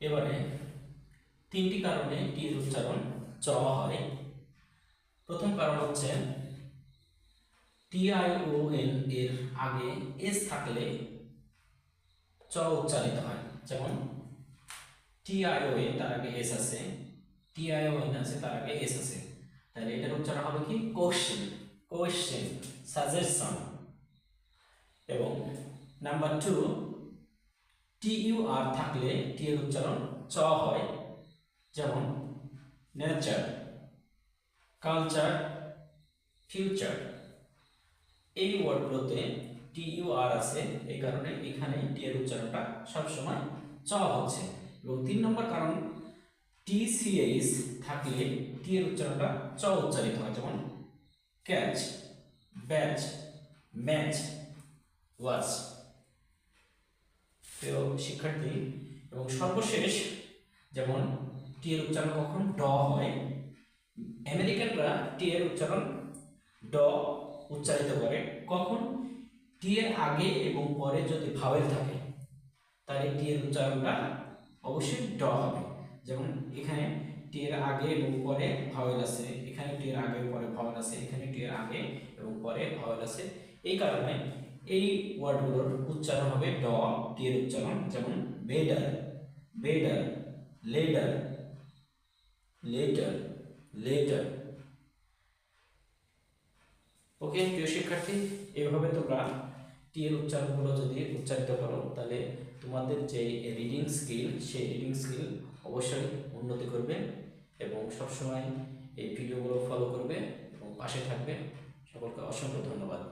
এবারে তিনটি কারণে টি এর উচ্চারণ চ হয়। প্রথম কারণ হচ্ছে টি আই ও এন এর আগে এস থাকলে চ উচ্চারিত হয়। যেমন টি আই ও এন তার আগে এস আছে, টি আই ও এন আছে তার আগে এস আছে। তাহলে এটার উচ্চারণ হবে কি? Question question, suggestion. এবং নাম্বার টু টি ইউ আর থাকলে টি এর উচ্চারণ চ হয়। যেমন নেচার কালচার ফিউচার এই ওয়ার্ডগুলোতে টি ইউ আর আছে, এই কারণে এখানে টি এর উচ্চারণটা সবসময় চ হচ্ছে। এবং তিন নম্বর কারণ টি সি থাকলে টি এর উচ্চারণটা চ উচ্চারিত হয়। যেমন ক্যাচ ব্যাচ ম্যাচ ওয়াচ প্রিয় শিক্ষার্থী, এবং সর্বশেষ যেমন টি এর উচ্চারণ কখন? ড হয়। আমেরিকানরা টি এর উচ্চারণ ড উচ্চারিত করে। কখন? টি এর আগে এবং পরে যদি ভাওয়েল থাকে, তাহলে টি এর উচ্চারণটা অবশ্যই ড হবে। যেমন এখানে টি এর আগে এবং পরে ভাওয়েল আছে, এখানে টি এর আগে পরে ভাওয়েল আছে, এখানে টি এর আগে এবং পরে ভাওয়েল আছে। এই কারণে এই ওয়ার্ডগুলোর উচ্চারণ হবে ড টি এর উচ্চারণ, যেমন better better, ladder, letter letter. Okay, প্রিয় শিক্ষার্থী, এভাবে তোমরা টি এর উচ্চারণগুলো যদি উচ্চারিত করো, তাহলে তোমাদের যে রিডিং স্কিল সেই রিডিং স্কিল অবশ্যই উন্নতি করবে এবং সবসময় এই ভিডিওগুলো ফলো করবে এবং পাশে থাকবে। সকলকে অসংখ্য ধন্যবাদ।